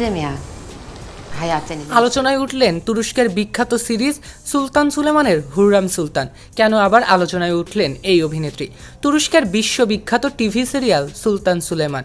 ya. আলোচনায় উঠলেন তুরস্কের বিখ্যাত সিরিজ সুলতান সুলেমানের হুররাম সুলতান। কেন আবার আলোচনায় উঠলেন এই অভিনেত্রী? তুরস্কের বিশ্ববিখ্যাত টিভি সিরিয়াল সুলতান সুলেমান।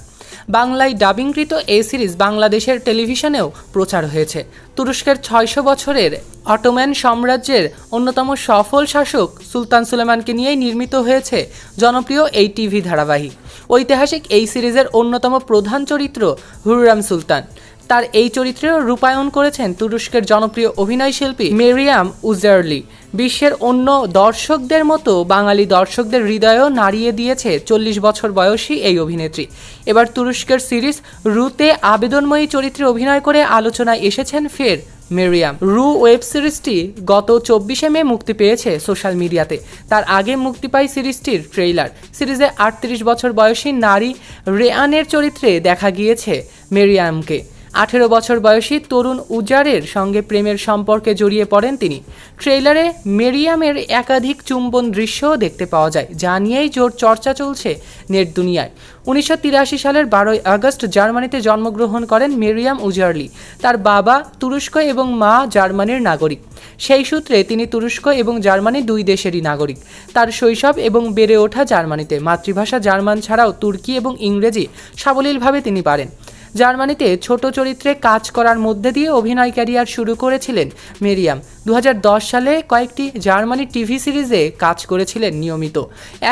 বাংলায় ডাবিংকৃত এই সিরিজ বাংলাদেশের টেলিভিশনেও প্রচার হয়েছে। তুরস্কের ছয়শো বছরের অটোম্যান সাম্রাজ্যের অন্যতম সফল শাসক সুলতান সুলেমানকে নিয়েই নির্মিত হয়েছে জনপ্রিয় এই টিভি ধারাবাহিক। ঐতিহাসিক এই সিরিজের অন্যতম প্রধান চরিত্র হুররাম সুলতান। তার এই চরিত্রে রূপায়ণ করেছেন তুরস্কের জনপ্রিয় অভিনয় শিল্পী মেরিয়াম উজারলি। বিশ্বের অন্য দর্শকদের মতো বাঙালি দর্শকদের হৃদয়ও নাড়িয়ে দিয়েছে চল্লিশ বছর বয়সী এই অভিনেত্রী। এবার তুরস্কের সিরিজ রুতে আবেদনময়ী চরিত্রে অভিনয় করে আলোচনায় এসেছেন ফের মেরিয়াম। রু ওয়েব সিরিজটি গত চব্বিশে মে মুক্তি পেয়েছে সোশ্যাল মিডিয়াতে। তার আগে মুক্তি পায় সিরিজটির ট্রেইলার। সিরিজে আটত্রিশ বছর বয়সী নারী রেয়ানের চরিত্রে দেখা গিয়েছে মেরিয়ামকে। আঠেরো বছর বয়সী তরুণ উজারের সঙ্গে প্রেমের সম্পর্কে জড়িয়ে পড়েন তিনি। ট্রেইলারে মেরিয়ামের একাধিক চুম্বন দৃশ্যও দেখতে পাওয়া যায়, যা নিয়েই জোর চর্চা চলছে নেট দুনিয়ায়। উনিশশো তিরাশি সালের বারোই আগস্ট জার্মানিতে জন্মগ্রহণ করেন মেরিয়াম উজারলি, তার বাবা তুরস্ক এবং মা জার্মানির নাগরিক। সেই সূত্রে তিনি তুরস্ক এবং জার্মানি দুই দেশেরই নাগরিক। তার শৈশব এবং বেড়ে ওঠা জার্মানিতে, মাতৃভাষা জার্মান ছাড়াও তুর্কি এবং ইংরেজি সাবলীলভাবে তিনি পারেন। জার্মানিতে ছোট চরিত্রে কাজ করার মধ্যে দিয়ে অভিনয় ক্যারিয়ার শুরু করেছিলেন মেরিয়াম। দু হাজার দশ সালে কয়েকটি জার্মানি টিভি সিরিজে কাজ করেছিলেন নিয়মিত।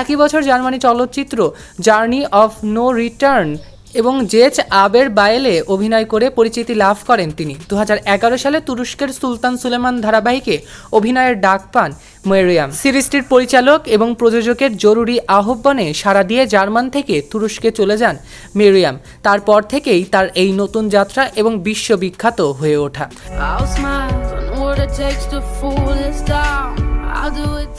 একই বছর জার্মানি চলচ্চিত্র জার্নি অফ নো রিটার্ন এবং জেচ আবের বায়েলে অভিনয় করে পরিচিতি লাভ করেন তিনি। দু হাজার এগারো সালে তুরস্কের সুলতান সুলেমান ধারাবাহিকে অভিনয়ের ডাক পান মেরিয়াম। সিরিজটির পরিচালক এবং প্রযোজকের জরুরি আহ্বানে সাড়া দিয়ে জার্মান থেকে তুরস্কে চলে যান মেরিয়াম। তারপর থেকেই তার এই নতুন যাত্রা এবং বিশ্ববিখ্যাত হয়ে ওঠা।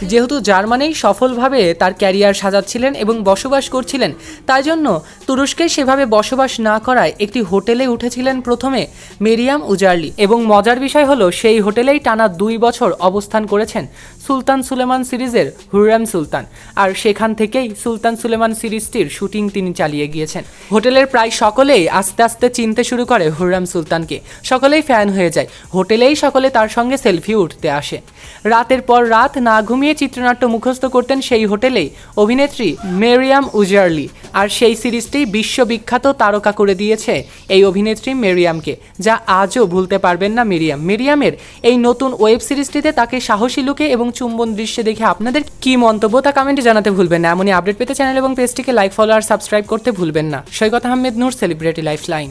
যেহেতু জার্মানেই সফলভাবে তার ক্যারিয়ার সাজাচ্ছিলেন এবং বসবাস করছিলেন, তাই জন্য তুরস্কে সেভাবে বসবাস না করায় একটি হোটেলে উঠেছিলেন প্রথমে মেরিয়াম উজার্লি। এবং মজার বিষয় হলো, সেই হোটেলেই টানা দুই বছর অবস্থান করেছেন সুলতান সুলেমান সিরিজের হুররাম সুলতান। আর সেখান থেকেই সুলতান সুলেমান সিরিজটির শুটিং তিনি চালিয়ে গিয়েছেন। হোটেলের প্রায় সকলেই আস্তে আস্তে চিনতে শুরু করে হুররাম সুলতানকে। সকলেই ফ্যান হয়ে যায়। হোটেলেই সকলে তার সঙ্গে সেলফি উঠতে আসে। রাতের পর রাত না ঘুমিয়ে চিত্রনাট্য মুখস্থ করতেন সেই হোটেলেই অভিনেত্রী মেরিয়াম উজারলি। আর সেই সিরিজটি বিশ্ববিখ্যাত তারকা করে দিয়েছে এই অভিনেত্রী মেরিয়ামকে, যা আজও ভুলতে পারবেন না মেরিয়াম। মেরিয়ামের এই নতুন ওয়েব সিরিজটিতে তাকে সাহসী লুকে এবং চুম্বন দৃশ্যে দেখে আপনাদের কি মন্তব্য তা কমেন্টে জানাতে ভুলবেন না। এমনই আপডেট পেতে চ্যানেল এবং পেজটিকে লাইক, ফলো আর সাবস্ক্রাইব করতে ভুলবেন না। Saikat Ahmed Noor celebrity life line